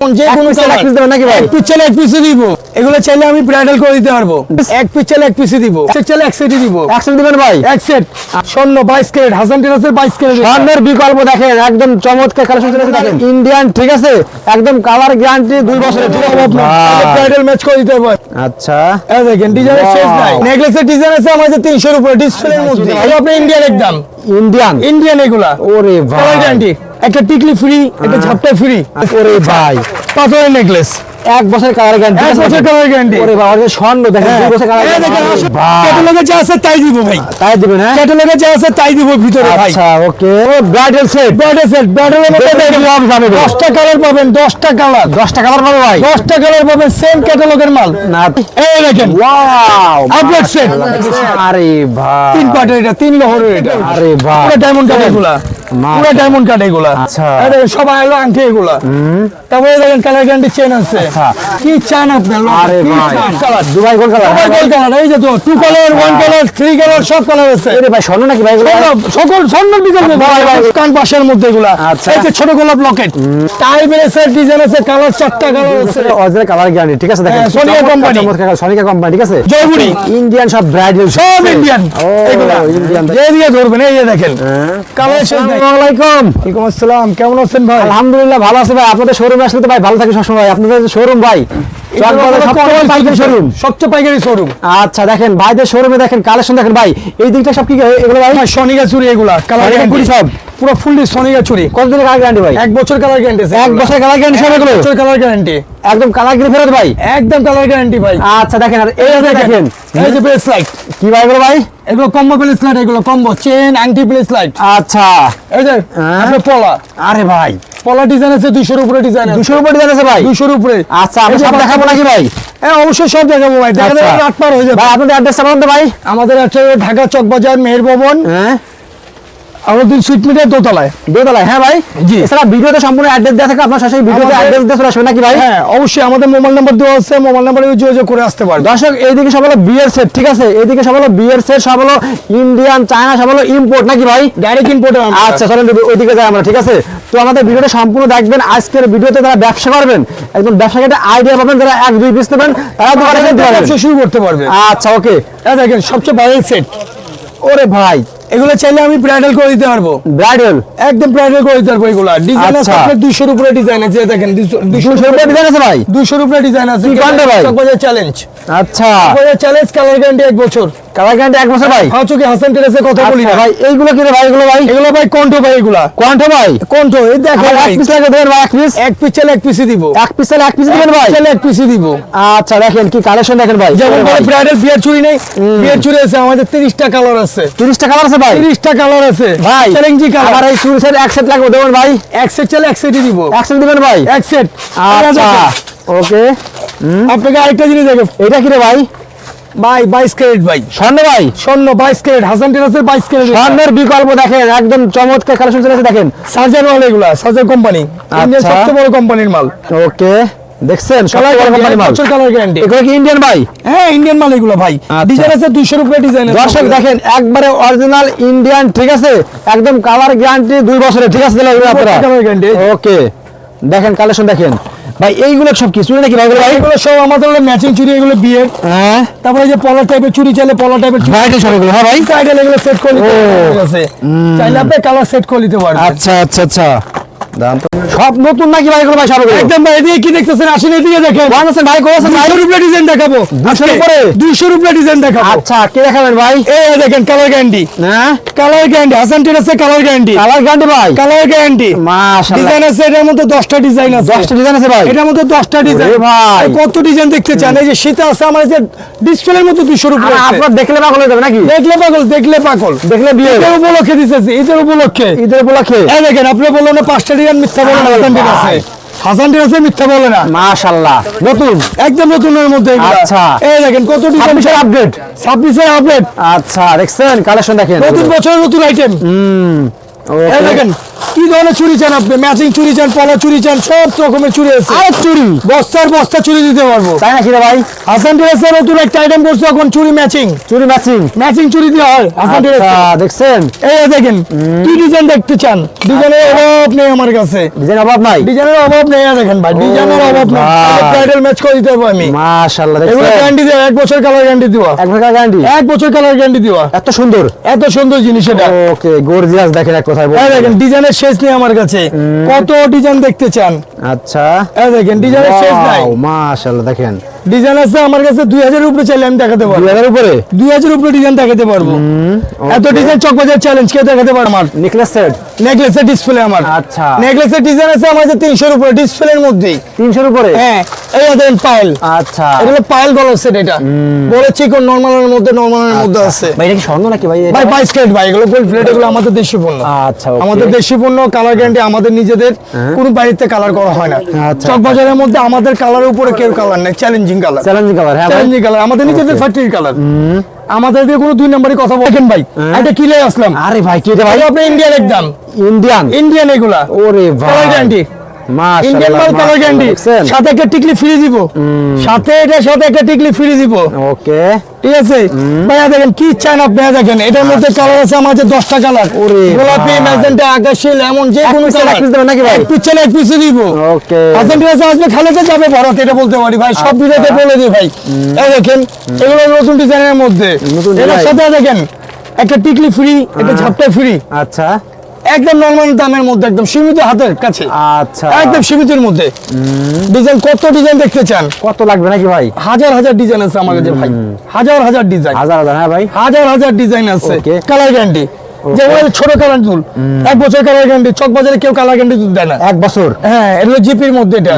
যে কোনো piece চাইলে দেবেন নাকি ভাই? এক পিস চাইলে এক পিসে দিব। এগুলো চাইলে আমি ব্রাইডাল করে দিতে পারব। এক পিস চাইলে এক পিসে দিব। চাইলে এক সেটই দিব। দিবেন ভাই? এক সেট স্বর্ণ বাইশ ক্যারেট হাসান টেরাসের বাইশ ক্যারেট স্বর্ণের বিকল্প দেখেন একদম চমৎকার কালেকশন চলেছে দেখেন? ইন্ডিয়ান ঠিক আছে? একদম কালার গ্যারান্টি দুই বছরের ঠিক আছে? ব্রাইডাল ম্যাচ করে দিতে পারব আচ্ছা। এই দেখেন ডিজাইনের শেষ নাই। নেকলেসের ডিজাইন আছে আমাদের তিনশোর উপরে ডিসপ্লের মধ্যে। আপনি ইন্ডিয়ান একদম। ইন্ডিয়ান ইন্ডিয়ান এগুলা। ওরে ভাই। গ্যারান্টি একটা টিকলি ফ্রি একটা ঝাপটা ফ্রি ওরে ভাই। পাথরের নেকলেস এক বছর কালার গ্যারান্টি এক বছর কালার গ্যারান্টি ওরে ভাই ওর স্বর্ণ দেখেন দুই বছর কালার ভাই। ক্যাটালগে যা আছে তাই দিব ভাই। তাই দিবেন হ্যাঁ? ক্যাটালগে যা আছে তাই দিব ভিতরে ভাই। আচ্ছা okay. Bridal set bridal set ব্রাইডালের মধ্যে দেখে দেখেন লভ যাবে ভাই। দশটা কালার পাবেন দশটা কালার দশটা কালার পাবো ভাই। দশটা কালার পাবেন সেম ক্যাটালগের মাল। না। এই দেখেন। Wow Upgrade set। আরে ভাই। তিন পাটের এটা তিন লহরের এটা। আরে ভাই। পুরো ডায়মন্ড কাট এগুলা মা- পুরো ডায়মন্ড কাট এগুলা। আচ্ছা। সবাই হলো আংটি এগুলা। তারপরে দেখেন কালার গ্যারান্টি চেন আছে। আচ্ছা। কি চান আপনি আরে কি ভাই। দুবাই গোল কালার সবাই গোল কালার এই যে তো two colour one colour three colour সব কালার আছে। ভাই স্বর্ণ নাকি ভাই এগুলো? সকল- সকল স্বর্ণের বিকল্প ভাই ভাই। কান পাশের মধ্যে এগুলা। আচ্ছা। এই যে ছোট গোলাপ লকেট। টাই বেলেসের ডিজাইন আছে কালার চারটা কালার আছে। অরিজিনাল কালার গ্যারান্টি ঠিক আছে দেখেন। হ্যাঁ, সোনিয়া কোম্পানি। সোনিকা কোম্পানি ঠিক আছে? জয়পুরি ইন্ডিয়ান সব ব্রাইডাল সব ইন্ডিয়ান এগুলা। ইন্ডিয়ান যে দিয়ে ধরবেন এই যে দেখেন। কালার আসসালামু আলাইকুম ওয়ালাইকুম আসসালাম কেমন আছেন ভাই? আলহামদুলিল্লাহ ভালো আছে ভাই। আপনাদের শোরুমে আসলে তো ভাই ভালো থাকে সবসময়। আপনাদের শোরুম ভাই? সবচেয়ে পাইকারি শোরুম সবচেয়ে পাইকারি শোরুম আচ্ছা দেখেন ভাইদের শোরুমে দেখেন কালেকশন দেখেন ভাই। এই দিকটা সব কি এগুলো ভাই? চুরি এগুলা। কালার সব? পুরো ফুললি সনিকা চুরি। কতদিনের কালার গ্যারান্টি ভাই? এক বছর কালার গ্যারান্টি এক বছর কালার গ্যারান্টি সব এগুলো? বছর কালার গ্যারান্টি একদম কালার গ্যারান্টি ফেরত ভাই? একদম কালার গ্যারান্টি ভাই। আচ্ছা দেখেন আর এই দেখেন। এই যে প্লেস লাইট কি ভাই এগুলো ভাই? এগুলো কম্বো প্লেস লাইট এগুলো কম্বো চেন আংটি প্লেস লাইট আচ্ছা। এই যে হ্যাঁ। আপনার পলা। আরে ভাই। পলা ডিজাইন আছে দুইশোর উপরে ডিজাইন আছে। দুশোর উপর ডিজাইন আছে ভাই? দুইশোর উপরে। আচ্ছা যে সব দেখাবো নাকি ভাই? হ্যাঁ অবশ্যই সব দেখাবো ভাই। দেখা আচ্ছা। আট পার হয়ে যাবে। ভাই আপনাদের অ্যাড্রেসটা বলুন ভাই। আমাদের আছে ঢাকা চকবাজার মেহের ভবন হ্যাঁ? আমাদের সুইট মিটার দোতলায়। দোতলায় হ্যাঁ ভাই? জি। এছাড়া ভিডিওতে সম্পূর্ণ অ্যাড্রেস দেওয়া থাকে আপনার সরাসরি ভিডিওতে অ্যাড্রেস দিয়ে চলে আসবেন নাকি ভাই? হ্যাঁ অবশ্যই আমাদের মোবাইল নাম্বার দেওয়া আছে মোবাইল নাম্বারে যোগাযোগ করে আসতে পারবে। দর্শক এইদিকে সব হলো বিয়ের সেট ঠিক আছে? এইদিকে সব হলো বিয়ের সেট সব হলো ইন্ডিয়ান চায়না সব হলো ইম্পোর্ট নাকি ভাই? ডাইরেক্ট ইম্পোর্টার আচ্ছা চলেন ওইদিকে যাই আমরা ঠিক আছে? তো আমাদের ভিডিওটা সম্পূর্ণ দেখবেন আজকের ভিডিওতে যারা ব্যবসা করবেন একদম ব্যবসাকে একটা আইডিয়া পাবেন যারা এক দুই পিস নেবেন তারা দোকানে ব্যবসা শুরু করতে পারবে। আচ্ছা ওকে দেখেন সবচেয়ে ভাইরাল সেট ওরে ভাই এগুলো চাইলে আমি ব্রাইডাল করে দিতে পারব। ব্রাইডাল একদম ব্রাইডাল করে দিতে পারব এগুলো। ডিজাইন আছে আচ্ছা। আপনার দুইশোর উপরে ডিজাইন আছে দেখেন দুশো রুপিয়া ডিজাইন আছে ভাই? দুইশোর উপরে ডিজাইন আছে কি ভাই? চ্যালেঞ্জ আচ্ছা। চ্যালেঞ্জ কালার গ্যারান্টি এক বছর। কালার গ্যারান্টি এক বছর ভাই। চোখে হাসান টেরেসে কথা বলি আচ্ছা না? ভাই এইগুলো কি রে ভাই এগুলো ভাই? এগুলো ভাই কণ্ঠ ভাই এগুলা। কোয়ান্টো ভাই? কণ্ঠ এই দেখো আমার এক পিস লাগে দেবেন ভাই এক পিস এক পিস চাইলে এক পিসই দিব। এক পিস চাইলে এক পিস দিবেন ভাই? চাইলে এক পিসই দিব। আচ্ছা দেখেন কি কালেকশন দেখেন ভাই। যেমন ভাই। ব্রাইডাল বিয়ার চুরি নেই। বিয়ার চুরি আছে আমাদের তিরিশটা কালার আছে। তিরিশটা কালার আছে ভাই? তিরিশটা কালার আছে। ভাই চ্যালেঞ্জি আমার কালার এই চুরি সেট এক সেট লাগবে দেবেন ভাই? এক সেট চাইলে এক সেটই দিব। এক সেট দিবেন ভাই? এক সেট আচ্ছা ওকে আপনাকে আরেকটা জিনিস দেখে এটা কি রে ভাই? ভাই বাইশ ক্যারেট ভাই। স্বর্ণ ভাই? স্বর্ণ বাইশ ক্যারেট হাসান টেরাসের বাইশ ক্যারেট। স্বর্ণের বিকল্প দেখেন একদম চমৎকার কালেকশন দেখেন। এগুলা কোম্পানি। ইন্ডিয়ান আচ্ছা। সবচেয়ে বড় কোম্পানির মাল। ওকে দেখছেন কালার মাল। বছর কালার গ্যারান্টি এগুলো কি ইন্ডিয়ান ভাই? হ্যাঁ ইন্ডিয়ান মাল এগুলো ভাই। আচ্ছা। ডিজাইন আছে দুইশোর উপরে ডিজাইন দর্শক দেখেন একবারে অরিজিনাল ইন্ডিয়ান ঠিক আছে? একদম কালার গ্যারান্টি দুই বছরের ঠিক আছে আপনারা? ওকে দেখেন কালেকশন দেখেন। ভাই এইগুলো সব কি? চুরি নাকি ভাই? এগুলো সব আমাদের ম্যাচিং চুরি এগুলো বিয়ের হ্যাঁ? তারপরে যে পলার টাইপের চুরি চাইলে পলার টাইপের চুরি ভাইটা সব এগুলো হ্যাঁ ভাই? সাইকেল এগুলো সেট করে নিতে। পারবেন আছে। চাইলে আপনি কালার সেট করে নিতে পারবেন। আচ্ছা আচ্ছা আচ্ছা। সব নতুন নাকি ভাই ভাই সব একদম ভাই এদিকে কি দেখতেছেন? আসেন এদিকে দেখেন। আছেন ভাই আছেন ভাই? ডিজাইন দেখাবো। উপরে? দুইশোর উপরে ডিজাইন দেখাবো। আচ্ছা কে দেখাবেন ভাই? এই দেখেন কালার গ্যারান্টি হ্যাঁ কালার গ্যারান্টি হাসান টেরাসে কালার গ্যারান্টি কালার গ্যারান্টি ভাই? কালার গ্যারান্টি মাশাআল্লাহ। ডিজাইন আছে এটার মধ্যে দশটা ডিজাইন আছে। 10টা ডিজাইন আছে ভাই? এটার মধ্যে দশটা ডিজাইন ভাই। কত ডিজাইন দেখতে চান? এই যে শীতে আছে আমার যে ডিসপ্লের মতো দুইশোর উপরে আছে। আপনার দেখলে পাগল হয়ে যাবে নাকি? দেখলে পাগল দেখলে পাগল। দেখলে বিয়ে উপলক্ষে দিতেছি ঈদের উপলক্ষে। ঈদের উপলক্ষে? এই দেখেন আপনি বললেন না পাঁচটা মিথ্যা বলে না মিথ্যা বলে না। মাশাআল্লাহ। নতুন একদম নতুনের মধ্যে আচ্ছা। এই দেখেন কত আপডেট আপডেট আচ্ছা দেখছেন কালেকশন দেখেন। নতুন বছরের নতুন আইটেম হুম। দেখেন কি ধরনের চুরি চান আপনি? ম্যাচিং চুরি চান পলা চুরি চান সব রকমের চুরি আছে। আরে চুরি? বস্তার বস্তা চুরি দিতে পারব। তাই ভাই? হাসান নতুন একটা আইটেম করছে এখন চুরি ম্যাচিং চুরি ম্যাচিং ম্যাচিং চুরি দিয়ে হয় হাসান ড্রেস আচ্ছা দেখছেন? এই দেখেন কি ডিজাইন দেখতে চান? ডিজাইনের অভাব নেই আমার কাছে। অভাব নাই? ডিজাইনের অভাব নেই দেখেন ভাই ডিজাইনের অভাব নেই। ব্রাইডাল ম্যাচ করে দিতে পারব আমি। মাশাআল্লাহ এগুলো গ্যারান্টি দেওয়া এক বছর কালার গ্যারান্টি দেওয়া। এক ভাগা গ্যারান্টি এক বছর কালার গ্যারান্টি দেওয়া। এত সুন্দর? এত সুন্দর জিনিস এটা। ওকে গর্জিয়াস দেখেন এক কথায় বলতে দেখেন ডিজাইনের শেষ নেই আমার কাছে। কত ডিজাইন দেখতে চান? আচ্ছা। দেখেন ডিজাইনের শেষ নাই। ওয়াও মাশাআল্লাহ দেখেন। ডিজাইন আছে আমার কাছে দুই হাজার উপরে চাইলে আমি দেখাতে পারব। 2000 এর উপরে? দুই হাজার উপরে ডিজাইন দেখাতে পারব। এত ডিজাইন চকবাজার চ্যালেঞ্জ কে দেখাতে পারব আমার। নেকলেস সেট নেকলেসের ডিসপ্লে আমার। আচ্ছা। নেকলেসের ডিজাইন আছে আমার কাছে তিনশোর উপরে ডিসপ্লের মধ্যেই। 300 এর উপরে? হ্যাঁ এই দেখেন পায়েল আচ্ছা। এটা হলো পায়েল গলার সেট এটা। নর্মালের মধ্যে নর্মালের মধ্যে আছে। ভাই এটা কি স্বর্ণ নাকি ভাই? ভাই বাইশ ক্যারেট ভাই এগুলো গোল্ড প্লেট এগুলো আমাদের দেশি পণ্য। আচ্ছা আমাদের দেশি পণ্য কালার গ্যারান্টি আমাদের নিজেদের। কোনো বাড়িতে কালার করা হয় না। আচ্ছা। চকবাজারের মধ্যে আমাদের কালারের উপরে কেউ কালার নেই চ্যালেঞ্জিং কালার চ্যালেঞ্জিং কালার হ্যাঁ চ্যালেঞ্জিং কালার আমাদের নিজেদের ফ্যাক্টরি কালার আমাদের দিয়ে কোনো দুই নম্বরই কথা বলেন ভাই এটা কিলে আসলাম। আরে ভাই কি এটা ভাই? ভাই আপনি ইন্ডিয়ান একদম ইন্ডিয়ান ইন্ডিয়ান এগুলা। ওরে ভাই। গ্যারান্টি ইন্ডিয়ান মাল কালার গ্যারান্টি সাথে একটা টিকলি ফ্রি দিব। সাথে এটা সাথে একটা টিকলি ফ্রি দিব। ওকে। ঠিক আছে? ভাইয়া দেখেন কি চান আপনি দেখেন? এটার মধ্যে কালার আছে আমার দশটা কালার গোলাপি ম্যাজেন্টা আকাশি লেমন যে কোনো কালার এক piece দেবেন নাকি ভাই? এক পিছনে এক পিসে দিব। ওকে। হাসান ড্রেসে আসবে খালেতে যাবে ভারত এটা বলতে পারি ভাই। সব আচ্ছা। ভিডিওতে বলে দিই ভাই। এই দেখেন এগুলো নতুন ডিজাইনের মধ্যে। এটার সাথে দেখেন একটা টিকলি ফ্রি একটা ঝাপটা ফ্রি আচ্ছা। একদম নর্মাল দামের মধ্যে একদম সীমিত হাতের কাছে। আচ্ছা। একদম সীমিতের মধ্যে। ডিজাইন কত ডিজাইন দেখতে চান? কত লাগবে নাকি ভাই? হাজার হাজার ডিজাইন আছে আমার কাছে ভাই। হাজার হাজার ডিজাইন। হাজার হাজার হ্যাঁ ভাই। হাজার হাজার ডিজাইন আছে। কালার গ্যারান্টি যেমন ছোট কালার দুল এক বছর কালার গ্যারান্টি চক বাজারে কেউ কালার গ্যারান্টি দেয় না। এক বছর? হ্যাঁ এটা জিপির মধ্যে এটা।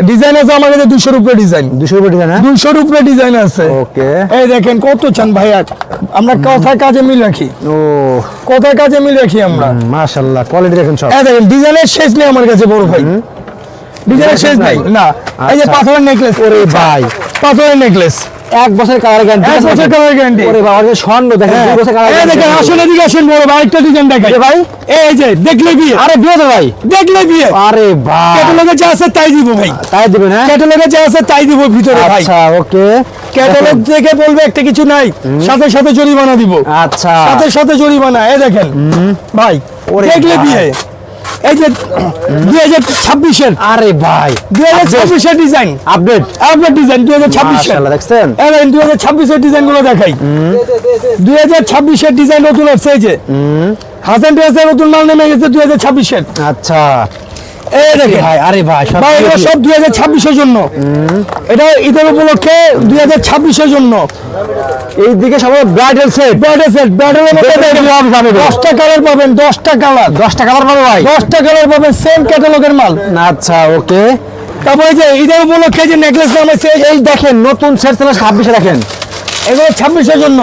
ডিজাইন আছে আমার কাছে দুশোর উপরে ডিজাইন দুশো উপরে ডিজাইন দুশো দুশোর উপরে ডিজাইন আছে। ওকে এই দেখেন কত চান ভাইয়া? আমরা কথায় কাজে মিল রাখি। ও। কথায় কাজে মিল রাখি আমরা। মাশাআল্লাহ কোয়ালিটি দেখেন সব। এই দেখেন ডিজাইনের শেষ নেই আমার কাছে বড় ভাই। ডিজাইনের শেষ নাই? না। এই যে আচ্ছা। পাথরের নেকলেস ওরে ভাই। পাথরের নেকলেস এক বছর কালার গ্যারান্টি এক বছর কালার গ্যারান্টি ওরে বাবা স্বর্ণ দেখেন দুই বছর কালার এই দেখেন আসলে দিকে আসেন বড় ভাই একটা ডিজাইন দেখাই। এ ভাই? এই যে দেখলে বিয়ে। আরে বিয়ে তো ভাই। দেখলে বিয়ে। আরে ভাই। ক্যাটালগে যা আছে তাই দিব ভাই। তাই দিবেন হ্যাঁ? ক্যাটালগে যা আছে তাই দিব ভিতরে ভাই। আচ্ছা ওকে। ক্যাটালগ থেকে বলবে একটা কিছু নাই। সাথে সাথে জরিমানা দিব। আচ্ছা। সাথে সাথে জরিমানা এই দেখেন। ভাই দেখলে। বিয়ে। এই যে দুই হাজার ছাব্বিশের। আরে ভাই দুই হাজার ছাব্বিশের ডিজাইন আপডেট আপডেট ডিজাইন দুই হাজার ছাব্বিশের। দেখছেন? দেখছেন দুই হাজার ছাব্বিশের ডিজাইনগুলো দেখাই দুই হাজার ছাব্বিশের ডিজাইন নতুন আসছে এই যে হাসান ড্রেসের নতুন মাল নেমে গেছে দুই হাজার ছাব্বিশের। আচ্ছা। এই দেখেন। ভাই? আরে ভাই সব ভাই এগুলো সব দুই হাজার ছাব্বিশের জন্য। এটা ঈদের উপলক্ষে জন্য। এইদিকে সবাই ব্রাইডাল সেট ব্যাডে সেট ব্যাডের মধ্যে দশটা কালার পাবেন দশটা কালার দশটা কালার পাবে ভাই। দশটা কালার পাবেন সেম ক্যাটালগের মাল। আচ্ছা ওকে তারপরে যে ঈদের উপলক্ষে যে নেকলেস নামাইছে এই দেখেন নতুন সেট ছাব্বিশে দেখেন। এগুলো ছাব্বিশের জন্য।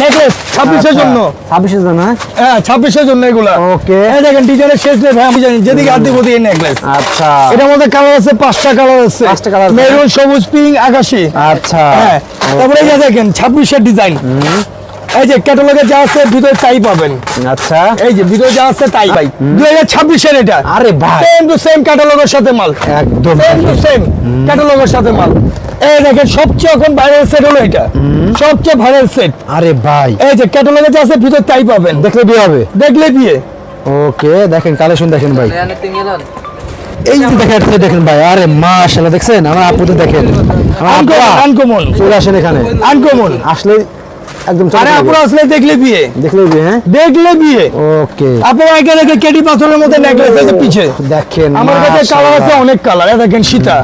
নেকলেস ছাব্বিশের জন্য। ছাব্বিশের জন্য হ্যাঁ? হ্যাঁ ছাব্বিশের জন্য এগুলা। ওকে হ্যাঁ দেখেন ডিজাইনের শেষ নেই আমি জানি যেদিকে আর দিব দিয়ে নেকলেস আচ্ছা। এটার মধ্যে কালার আছে পাঁচটা কালার আছে। পাঁচটা কালার মেরুন সবুজ পিঙ্ক আকাশি। আচ্ছা। হ্যাঁ তারপরে এই দেখেন ছাব্বিশের ডিজাইন এই যে ক্যাটালগে যা আছে ভিতরে তাই পাবেন। আচ্ছা। এই যে ভিতরে যা আছে তাই ভাই দুই হাজার ছাব্বিশের এটা। আরে ভাই। সেম টু সেম ক্যাটালগের সাথে মাল। একদম সেম টু সেম ক্যাটালগের সাথে মাল। এই দেখেন সবচেয়ে এখন ভাইরাল সেট হলো এটা। সবচেয়ে ভাইরাল সেট আরে ভাই। এই যে ক্যাটালগে যা আছে ভিতরে তাই পাবেন। দেখলে বিয়ে হবে? দেখলে বিয়ে। ওকে দেখেন কালেকশন দেখেন ভাই। এই যে দেখেন দেখেন ভাই আরে মাশাআল্লাহ দেখছেন? আমার আপুতে দেখেন। আনকমন চলে আসেন এখানে। আনকমন আসলে একদম আরে। আপুরা আসলে দেখলে বিয়ে। দেখলে বিয়ে হ্যাঁ? দেখলে বিয়ে। ওকে। আপনারা একে দেখে কেডি পাথরের মধ্যে নেকলেস আছে পিছে। দেখেন আমার কাছে কালার আছে অনেক কালার এটা দেখেন সীতা।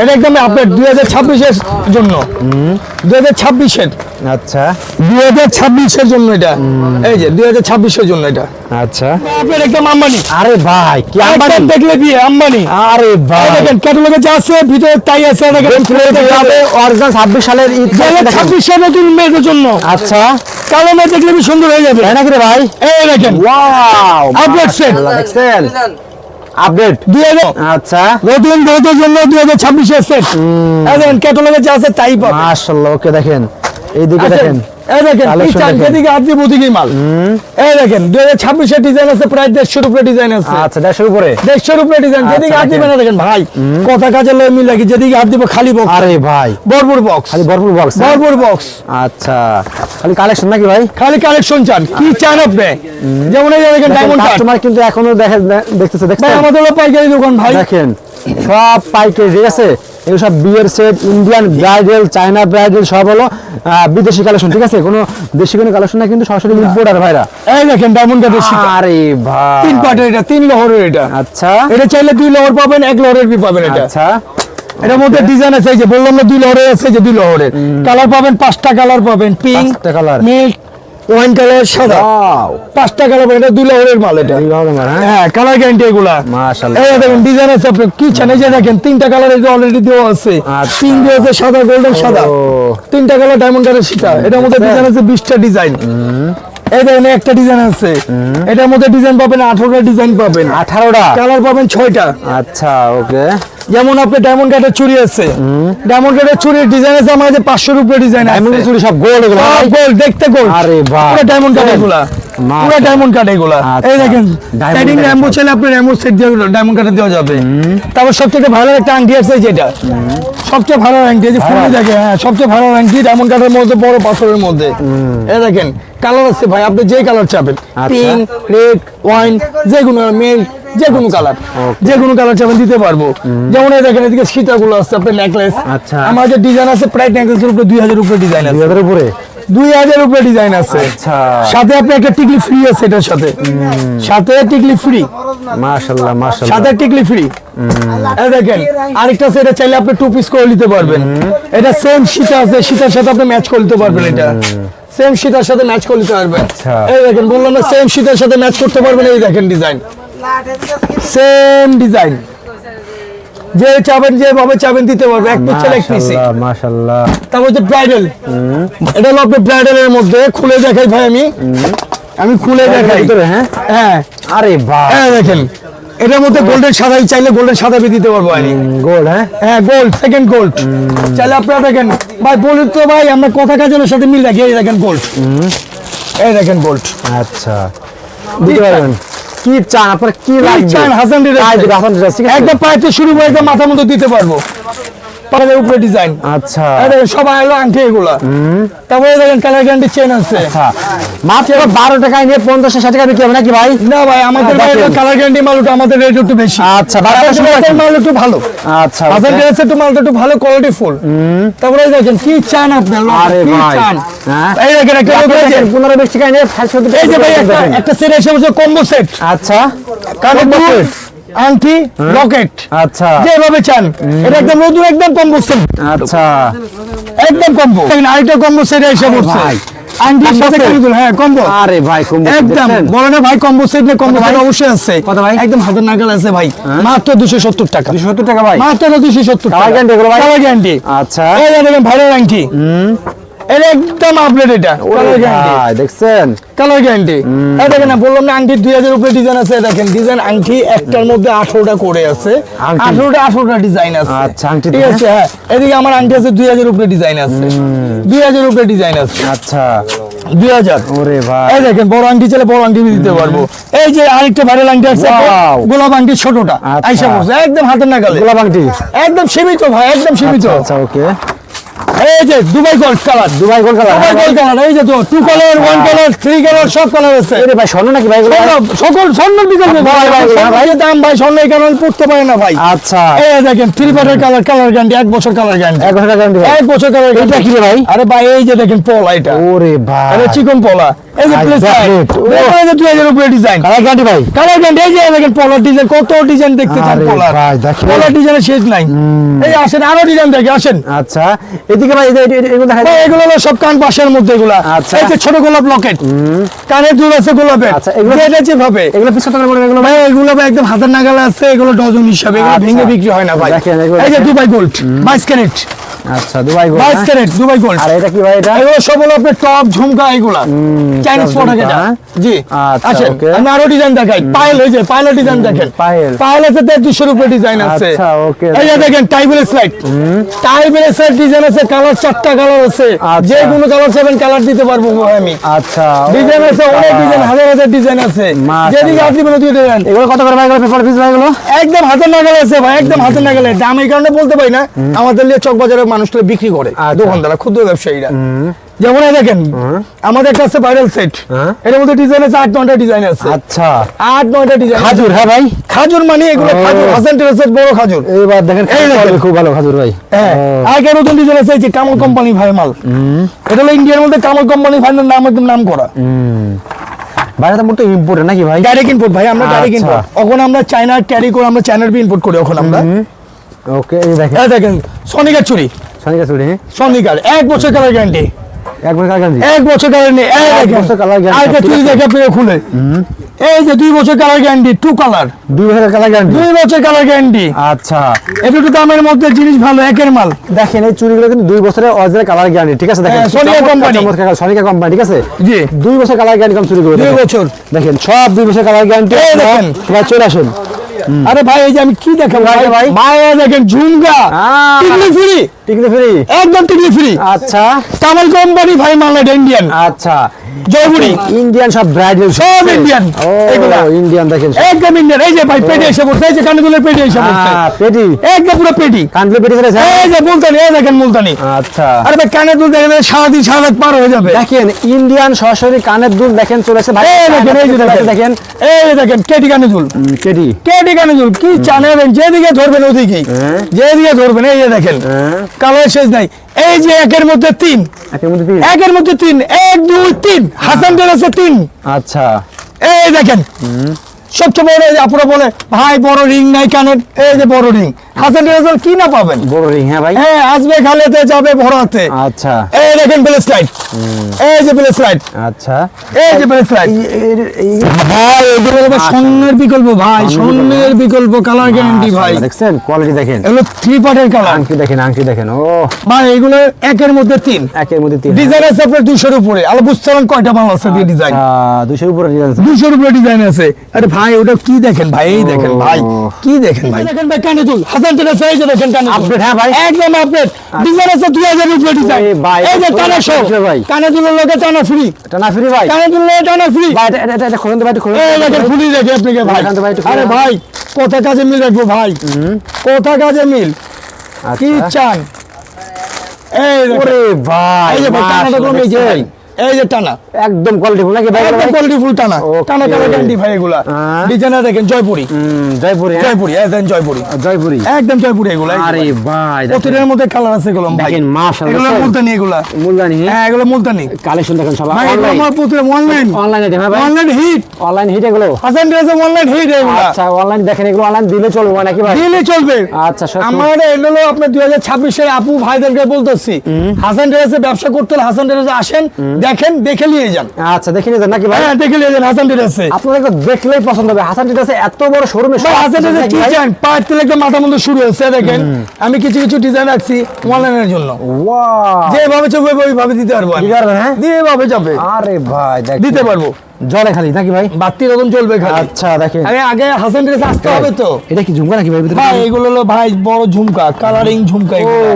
এটা একদম আপডেট দুই হাজার ছাব্বিশের জন্য। দুই হাজার ছাব্বিশের। আচ্ছা। দুই হাজার ছাব্বিশের জন্য এটা। এই যে দুই হাজার ছাব্বিশের জন্য এটা। আচ্ছা। আপনার একদম আম্বানি আরে ভাই কি আম্বানি দেখলে বিয়ে আম্বানি আরে ভাই। দেখেন ক্যাটালগে যা আছে ভিতরে তাই আছে অরিজিনাল ছাব্বিশ সালের ঈদ দেখেন। ছাব্বিশের নতুন মেয়েদের জন্য। আচ্ছা। কালো মেয়ে দেখলে সুন্দর হয়ে যাবে। তাই নাকি রে ভাই? এই দেখেন। Wow set। দেখছেন? আপডেট দুই হাজার আচ্ছা। নতুন মেয়েদের জন্য দুই হাজার ছাব্বিশের সেট ক্যাটালগে যা আছে তাই পাবে। মাশাআল্লাহ ওকে দেখেন। এইদিকে আসেন, দেখেন। এই দেখেন কি Collection চান দেখেন। যেদিকে হাত দিব ওদিকেই মাল এই দেখেন দুই হাজার ছাব্বিশের ডিজাইন আছে প্রায় দেড়শোর উপরে ডিজাইন আছে। আচ্ছা দেড়শোর উপরে? দেড়শোর উপরে ডিজাইন যেদিকে হাত দেখেন। দিবে না দেখেন ভাই কথা কাজে লয় মিল রাখি যেদিকে দিব খালি বক্স আরে ভাই। ভরপুর বক্স খালি ভরপুর বক্স ভরপুর বক্স আচ্ছা খালি কালেকশন নাকি ভাই? খালি কালেকশন চান কি চান আপনি? যেমন এই দেখেন ডায়মন্ড কাস্টমার কিন্তু এখনও দেখে দেখতেছে ভাই আমাদের পাইকারি দোকান ভাই। দেখেন সব পাইকারি ঠিক আছে? এগুলো সব বিয়ের set Indian bridal China bridal সব হলো বিদেশি কালেকশন ঠিক আছে? কোনো দেশি কোনো কালেকশন না কিন্তু সরাসরি ইম্পোর্টার ভাইরা। এই দেখেন ডায়মন্ড কাটের শিকা আরে ভাই। তিন পার্টের এটা তিন লহরের এটা। আচ্ছা। এটা চাইলে দুই লহর পাবেন এক লহরের বি পাবেন এটা। আচ্ছা। এটার মধ্যে ডিজাইন আছে এই যে বললাম না দুই লহরের আছে যে দুই লহরের। কালার পাবেন পাঁচটা কালার পাবেন পিঙ্ক পাঁচটা colour। মিল্ক ওয়াইন কালার সাদা। ওয়াও পাঁচটা কালার এটা দুই লহরের মাল এটা। হ্যাঁ? কালার গ্যারান্টি এগুলা। মাশাআল্লাহ। এই দেখেন ডিজাইন আছে আপনি কি চান? এই যে দেখেন তিনটা কালার এই যে অলরেডি দেওয়া আছে। আচ্ছা। পিঙ্ক দিয়েছে সাদা গোল্ডেন সাদা। তিনটা কালার ডায়মন্ড কালার শিকা এটার মধ্যে ডিজাইন আছে বিশটা ডিজাইন এই দেখেন একটা ডিজাইন আছে। এটার মধ্যে ডিজাইন পাবেন আঠারোটা ডিজাইন পাবেন। আঠারোটা? কালার পাবেন ছয়টা। আচ্ছা ওকে যেমন আপনি ডায়মন্ড কাটের চুড়ি আছে। ডায়মন্ড কাটের চুড়ির ডিজাইন আছে আমার কাছে পাঁচশোর উপরে ডিজাইন আছে। ডায়মন্ড চুড়ি সব গোল্ড এগুলো সব গোল্ড দেখতে গোল্ড আরে বাহ। পুরো ডায়মন্ড কাট এগুলা। পুরো ডায়মন্ড কাট এগুলা। আচ্ছা। এই দেখেন সেটিং র্যাম্বো চাইলে আপনি র্যাম্বো সেট দিয়ে ডায়মন্ড কাটে দেওয়া যাবে। তারপর সবথেকে ভালো একটা আংটি আছে যেটা। সবচেয়ে ভালো আংটি যে ফুল দেখে হ্যাঁ সবচেয়ে ভালো আংটি ডায়মন্ড কাটের মধ্যে বড় পাথরের মধ্যে। এই দেখেন কালার আছে ভাই আপনি যে কালার চাবেন আচ্ছা। পিঙ্ক রেড ওয়াইন যে কোনো মেল যে কোনো কালার যে কোনো কালার চাবেন দিতে পারব। যেমন এই দেখেন এদিকে সীতাগুলো আছে আপনার নেকলেস আচ্ছা। আমার যে ডিজাইন আছে প্রায় নেকলেসের উপরে দুই হাজার উপরে ডিজাইন দুই আছে হাজারের উপরে? দুই হাজার উপরে ডিজাইন আছে। আচ্ছা। সাথে আপনি একটা টিকলি ফ্রি আছে এটার সাথে। সাথে টিকলি ফ্রি মাশাআল্লাহ মাশাআল্লাহ সাথে টিকলি ফ্রি দেখেন আরেকটা এটা চাইলে আপনি টু পিস করে নিতে পারবেন। এটা সেম সীতা আছে সীতার সাথে আপনি ম্যাচ করে নিতে পারবেন এটা। সেম সীতার সাথে ম্যাচ করে নিতে পারবেন। আচ্ছা। এই দেখেন বললাম না সেম সীতার সাথে ম্যাচ করতে পারবেন এই দেখেন ডিজাইন সেম ডিজাইন যে চাবেন যেভাবে চাবেন দিতে পারবে। এক পিস এক পিসই মাশাআল্লাহ তারপর হচ্ছে ব্রাইডাল এটা হলো আপনার ব্রাইডালের মধ্যে খুলে দেখাই ভাই আমি। আমি খুলে দেখাই। হ্যাঁ? হ্যাঁ। আরে বাহ। হ্যাঁ দেখেন। এটার মধ্যে গোল্ডেন সাদাই চাইলে গোল্ডেন সাদা দিতে পারব আমি। গোল্ড হ্যাঁ? হ্যাঁ গোল্ড সেকেন্ড গোল্ড চাইলে আপনারা দেখেন ভাই বলি তো ভাই আমরা কথা কাজের সাথে মিল রাখি? এই দেখেন গোল্ড এই দেখেন গোল্ড আচ্ছা। দিতে পারবেন। কি চান? আপনার কি চান? হাসান দিবে, হাসান ডিরেক্ট, ঠিক আছে? একদম পায়ে শুরু করে একদম মাথার মধ্যে দিতে পারব। পায়ের উপরে ডিজাইন আচ্ছা। সবাই হলো আংটি এগুলা। তারপরে দেখেন কালার গ্যারান্টি চেন আছে। আচ্ছা। মাত্র বারো টাকায় নিয়ে পঞ্চাশ ষাট টাকা বিক্রি হবে নাকি ভাই? না ভাই আমাদের কালার গ্যারান্টি মাল আমাদের রেট একটু বেশি। আচ্ছা, বারো টাকা শুরু হাজার আছে। মাল একটু ভালো। আচ্ছা হাজার okay। একটু মালটা একটু ভালো কোয়ালিটি ফুল তারপরে দেখেন কি চান আরে ভাই। হ্যাঁ। এই দেখেন একটা আপনি লোক আছে। দেখেন, পনেরো বিশ টাকায় নিয়ে এই যে ভাই টাকা একটা। সেট এসে কম্বো সেট আচ্ছা। কারণ আংটি লকেট আচ্ছা। যেভাবে চান। এটা একদম নতুন একদম কম্বো সেট। আচ্ছা। একদম কম্বো। দেখেন আরেকটা কম্বো সেট এসে পড়ছে। ভাই। আংটির সাথে set? হ্যাঁ কম্বো। আরে ভাই কম একদম। বলে না ভাই কম্বো সেট না কম্বো ভাই? অবশ্যই আছে। কত ভাই? একদম হাতের নাগাল আছে ভাই। মাত্র দুশো সত্তর টাকা। দুশো সত্তর টাকা ভাই? মাত্র দুশো সত্তর Colour guarantee এগুলো ভাই? গ্যারান্টি আচ্ছা। এই দেখেন ভাইরাল আংটি। এটা একদম আপডেট এটা। দেখছেন? কালার গ্যারান্টি এই দেখেন না বললাম না আংটি দুই হাজার উপরে ডিজাইন আছে দেখেন ডিজাইন আংটি একটার মধ্যে আঠারোটা করে আছে। আঠারোটা আঠারোটা ডিজাইন আছে। আচ্ছা, আংটি ঠিক আছে হ্যাঁ। এদিকে আমার আংটি আছে দুই হাজার উপরে ডিজাইন আছে। দুই হাজার উপরে ডিজাইন আছে। আচ্ছা। দুই হাজার। ওরে ভাই। এই দেখেন বড় আংটি চাইলে বড় আংটি দিতে পারব। এই যে আরেকটা ভাইরাল আংটি আছে গোলাপ আংটি ছোটটা। আচ্ছা। আইসা পড়ছে একদম হাতের নাগালে। গোলাপ আংটি। একদম সীমিত ভাই একদম সীমিত। আচ্ছা ওকে। এই যে Dubai gold colour Dubai gold colour Dubai gold colour এই যে তো two colour one colour three colour সব কালার আছে। আরে ভাই স্বর্ণ নাকি ভাই সকল স্বর্ণের বিকল্প ভাই, ভাই ভাই, ভাই। দাম ভাই স্বর্ণ এই কারণে পড়তে পারে না ভাই? আচ্ছা। এই দেখেন থ্রি পার্টের কালার কালার গ্যারান্টি এক বছর কালার গ্যারান্টি এক বছর এক বছর কালার এটা কি ভাই? আরে ভাই এই যে দেখেন পলা এটা। ওরে ভাই। আরে চিকন পলা। এই যে প্লেস এই যে 2000 উপরে ডিজাইন কালার গ্যারান্টি ভাই। কালার গ্যারান্টি এই যে দেখেন পলার ডিজাইন কত ডিজাইন দেখতে চান পলার ভাই, দেখেন। পলার ডিজাইনের শেষ নাই। এই আসেন আরও ডিজাইন দেখে আসেন। আচ্ছা এদিকে ভাই এই- এই- এগুলো দেখা যায় এগুলো হলো সব কান পাশের মধ্যে এগুলা। আচ্ছা। এই যে ছোট গোলাপ লকেট কানের দুল আছে গোলাপের। আচ্ছা, এগুলো- যেটা যেভাবে। এগুলো ভাই এগুলো ভাই একদম হাতের নাগালে আছে এগুলো ডজন হিসাবে এগুলো আচ্ছা। ভেঙে বিক্রি হয় না ভাই। এই যে। দুবাই গোল্ড বাইশ ক্যারেট আচ্ছা দুবাই গোল্ড বাইশ হ্যাঁ? Carat Dubai gold. আর এটা কি ভাই এটা? এগুলো সব হলো আপনার টপ ঝুমকা এগুলা। চাইনিজ top প্রোডাক্ট এটা হ্যাঁ? জি। আচ্ছা, okay. আমি আরও ডিজাইন দেখাই। পায়েল পায়েলের ডিজাইন দেখেন। পায়েল। পায়েল আছে উপরে ডিজাইন আছে। আচ্ছা, okay, এই যে দেখেন। ডিজাইন আছে কালার চারটা কালার আছে। আচ্ছা। যে কোনো কালার সেভেন কালার দিতে পারব আমি। আচ্ছা ডিজাইন আছে অনেক ডিজাইন হাজার হাজার ডিজাইন আছে। যেদিকে আপনি দিয়ে দেবেন। এগুলো কত করে ভাই এগুলো পেপার পিস ভাই এগুলো? একদম হাতের নাগালে আছে ভাই একদম হাতের নাগালে। দাম এই কারণে বলতে পারি না। আমাদের লিয়ে চক বাজারের মানুষরা বিক্রি করে আচ্ছা। দোকানদাররা ক্ষুদ্র ব্যবসায়ীরা। যেমন দেখেন আমাদের আছে ভাইরাল সেট। এর মধ্যে ডিজাইন আছে আট নয়টা ডিজাইন আছে। আচ্ছা। আট নয়টা ডিজাইন খাজুর হ্যাঁ ভাই? খাজুর মানে এগুলো খাজুর হাসান টেরাসের বড় খাজুর। এইবার দেখেন খুব ভালো খাজুর ভাই। হ্যাঁ আগে নতুন ডিজাইন আছে যে কামল কোম্পানি ভাই মাল। এটা হলো ইন্ডিয়ার মধ্যে কামল কোম্পানি ভাইয়ের নাম একদম নাম করা হুম। ভাই এটা মোটো ইম্পোর্টেড নাকি ভাই? ডাইরেক্ট ইম্পোর্ট ভাই আমরা ডাইরেক্ট আচ্ছা। ইম্পোর্ট এখন আমরা চায়নার ক্যারি করে আমরা চায়নার বি ইম্পোর্ট করি এখন আমরা। ওকে এই দেখেন। এই দেখেন সনিকার চুরি। সনিকার এক বছর কালার গ্যারান্টি এক বছর কালার নেই এক দেখেন বছর colour guarantee, আরেকটা ঠিক চুরি আছে। দেখে পেয়ে খুলে। এই যে দুই বছর কালার গ্যারান্টি টু কালার দুই বছরের কালার গ্যারান্টি দুই বছর কালার গ্যারান্টি আচ্ছা। দামের মধ্যে জিনিস ভালো একের মাল। দেখেন এই চুড়িগুলো কিন্তু দুই বছরের অরিজিনাল কালার গ্যারান্টি ঠিক আছে দেখেন Sonica company। সনিকা কোম্পানি ঠিক আছে? জি। দুই বছর কালার গ্যারান্টি কম চুরি করে দুই বছর। দেখেন সব দুই বছর কালার গ্যারান্টি এই দেখেন। চলে আসুন। আরে ভাই এই যে আমি কি দেখেন ভাই? ভাই? দেখেন ঝুমকা। ফ্রি। টিকলি ফ্রি? একদম টিকলি ফ্রি। আচ্ছা। কামাল কোম্পানি ভাই মাল ইন্ডিয়ান আচ্ছা। জয়পুরি। ইন্ডিয়ান সব ব্রাইডাল সব Indian। ও ইন্ডিয়ান দেখেন। একদম ইন্ডিয়ান এই যে ভাই পেটে এসে বসে এই যে কানগুলোর পেটে এসে বসে পেটি। একদম পুরো পেটি। কানলে পেটি চলেছে এই যে মুলতানি এই দেখেন মুলতানি। আচ্ছা। আরে ভাই কানে দুল দেখেন সারাদিন সারা রাত পার হয়ে যাবে। দেখেন ইন্ডিয়ান সরাসরি কানের দুল দেখেন চলে আসে ভাই। এই দেখেন এই যে দেখেন। দেখেন। এই যে দেখেন কেটি দুল। কেটি। কানে দুল কি জানেন যেদিকে ধরবেন ওদিকেই। হ্যাঁ। যেদিকে ধরবেন এই যে দেখেন। হ্যাঁ। কালার শেষ নাই। এই যে একের মধ্যে তিন। একের মধ্যে তিন? একের মধ্যে তিন। এক দুই তিন। হাসান আছে তিন। আচ্ছা। এই দেখেন। সবচেয়ে বড় আপুরা বলে ভাই বড় রিং নাই কানের এই যে বড় রিং। হাসান টেরাসের কি না পাবেন? বড় রিং হ্যাঁ ভাই। হ্যাঁ আসবে খালেতে যাবে ভরাতে। আচ্ছা। এই দেখেন লাইট। এই যে লাইট। আচ্ছা। এই যে লাইট। ভাই এগুলো স্বর্ণের বিকল্প ভাই। স্বর্ণের বিকল্প কালার গ্যারান্টি ভাই। দেখছেন? কোয়ালিটি দেখেন। এগুলো থ্রি পার্টের কালার আংটি দেখেন আংটি দেখেন। ও। ভাই এগুলো একের মধ্যে তিন। একের মধ্যে তিন ডিজাইন আছে আপনার দুশোর উপরে। আলো বুঝতে পারেন কয়টা মাল আছে ডিজাইন আচ্ছা দুশোর উপরে ডিজাইন আছে। দুশোর উপরে ডিজাইন আছে। আরে ভাই ওটা কি দেখেন ভাই? এই দেখেন ভাই কি দেখেন ভাই? দেখেন ভাই কানে তুল। হাসান টেরা এই যে দেখেন কানে আপডেট হ্যাঁ ভাই। একদম আপডেট ডিজাইন আছে দুই হাজার উপরে ডিজাইন এই ভাই, এই যে টানা শো ভাই। কানে তুলের লোকে টানা ফ্রি এটা না ফ্রি ভাই। কানে তুললে টানা ফ্রি ভাই এটা- এটা- খুলুন তো ভাই, খুলুন। এই দেখেন ফুলি দেখে আপনাকে ভাই। এখান থেকে ভাই আরে ভাই কোথা কাজে মিল রাখব ভাই? কোথা কাজে মিল? কি আচ্ছা। চান? এই ওরে ভাই এই যে মাশাআল্লাহ, কমে গেছে দেখছেন? এই যে টানা। একদম কোয়ালিটি ফুল নাকি একদম কোয়ালিটি ফুল টানা. টানা কালার গ্যারান্টি ভাই এগুলা। হ্যাঁ। দেখেন জয়পুরি। জয়পুরি হ্যাঁ? জয়পুরি একদম জয়পুরি। জয়পুরি। একদম জয়পুরি এগুলা আরে ভাই প্রতিটার মধ্যে কালার আছে এগুলো ভাই। দেখেন, মাশাআল্লাহ, এগুলো মুলতানি এগুলা। মূলধানি হ্যাঁ? এগুলো মুলতানি। কালেকশন দেখেন সবাই অনলাইন আমার অনলাইন অনলাইনে দেখেন ভাই। অনলাইন হিট অনলাইন হিট এগুলো? হাসান ড্রেসে অনলাইন হিট এগুলা। আচ্ছা অনলাইন দেখেন এগুলো অনলাইন দিলে চলবে নাকি ভাই? দিলে চলবে। আচ্ছা আমার এটা হলো আপনার দুই হাজার ছাব্বিশের আপু ভাইদেরকে বলতেছি। হাসান ড্রেসে ব্যবসা করতে হলে হাসান ড্রেসে আসেন। দেখেন দেখে নিয়ে যান। আচ্ছা দেখে নিয়ে যান নাকি ভাই? হ্যাঁ দেখে নিয়ে যান হাসান ড্রেসে আপনাদের তো দেখলেই পছন্দ হবে। হাসান টিটাসে এত বড় শোরুমে সব হাসান ড্রেসে কি চান? পাঁচ থেকে একদম মাথা মন্দ শুরু হয়েছে দেখেন। আমি কিছু কিছু ডিজাইন রাখছি অনলাইনের জন্য। ওয়া যেভাবে চাইবে ওইভাবে দিতে পারব। দিতে পারবেন, হ্যাঁ? যেভাবে যাবে। আরে ভাই দিতে পারব। জলে খালি নাকি ভাই? বাতি রকম চলবে খালি। আচ্ছা দেখেন। আগে আগে হাসান ড্রেস আসতে হবে তো। এটা কি ঝুমকা নাকি ভাই ভিতরে? ভাই এগুলো হলো ভাই বড় ঝুমকা কালারিং ঝুমকা এগুলো।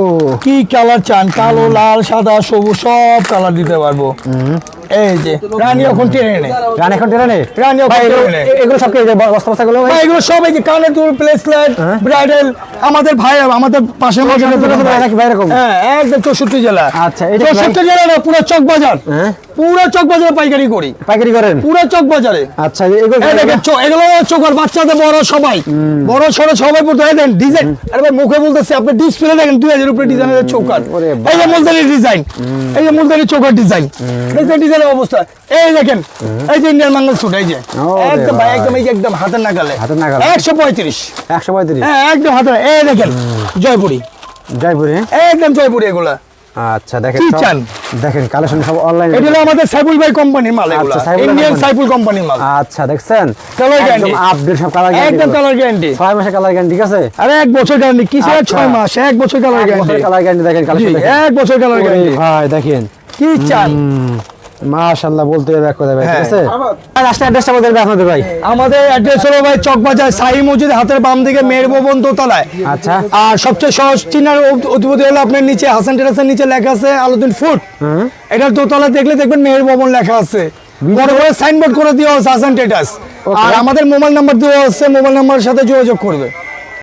কি কালার চান? কালো লাল সাদা সবুজ সব কালার দিতে পারব। এই যে রানী এখন টেনে নে গান এখন টেনে নে রানী এখন এগুলো- টেনে নে এগুলো সব এই যে বস্তা বস্তা গুলো ভাই এগুলো সব এই যে কানের দুল প্লেসলেট হ্যাঁ। ব্রাইডাল আমাদের ভাই আমাদের নাকি ভাই এরকম? হ্যাঁ একদম চৌষট্টি জেলা। আচ্ছা? চৌষট্টি জেলা না পুরো চক বাজার। হ্যাঁ। পুরো চক বাজারে পাইকারি করি। পাইকারি করেন? পুরো চক বাজারে। আচ্ছা এগুলো চোখের বাচ্চাদের বড় সবাই। বড় ছোট সবাই পড়তে দেন ডিজাইন আরে ভাই মুখে বলতেছি আপনি ডিসপ্লে দেখেন দুই হাজার উপরে ডিজাইনের চৌকার এই যে মুলতানির ডিজাইন এই যে মুলতানির চৌকার ডিজাইন ডিজাইনের অবস্থা। এই দেখেন এই যে ইন্ডিয়ান মাঙ্গল স্যুট এই যে। একদম ভাই। একদম এই যে একদম হাতের নাগালে। হাতের নাগালে। একশো পঁয়ত্রিশ। একশো পঁয়ত্রিশ? হ্যাঁ একদম হাতের এই দেখেন জয়পুরি। জয়পুরি? একদম জয়পুরি এগুলা। আচ্ছা দেখেন চান? দেখেন কালেকশন সব অনলাইনে এটা হলো আমাদের সাইফুল ভাই কোম্পানির মাল এগুলো। আচ্ছা, সাইফুল ইন্ডিয়ান কোম্পানির মাল। আচ্ছা দেখছেন? Colour একদম আপডেট সব কালার গ্যারান্টি একদম কালার গ্যারান্টি ছয় মাসের কালার গ্যারান্টি ঠিক আছে? আরে এক বছর গ্যারান্টি কিসের আচ্ছা। ছয় মাস? এক বছর কালার গ্যারান্টি কালার গ্যারান্টি দেখেন কালেকশন এক বছর কালার গ্যারান্টি ভাই দেখেন। কি চান? মাশাআল্লাহ বলতে কথা ভাই ঠিক। আছে? অ্যাড্রেসটা আপনাদের ভাই? আমাদের অ্যাড্রেস হলো ভাই চকবাজার সাই মসজিদ হাতের বাম দিকে মেয়ের ভবন দোতলায় আচ্ছা। আর সবচেয়ে সহজ চিনার অধিপতি হলো আপনার নিচে হাসান টেরাসের নিচে লেখা আছে আলুদ্দিন ফুড এটার দোতলা দেখলে দেখবেন মেয়ের ভবন লেখা আছে। বড় বড় সাইনবোর্ড করে দেওয়া আছে হাসান টেটাস আর আমাদের মোবাইল নাম্বার দেওয়া আছে মোবাইল নাম্বারের সাথে যোগাযোগ করবে।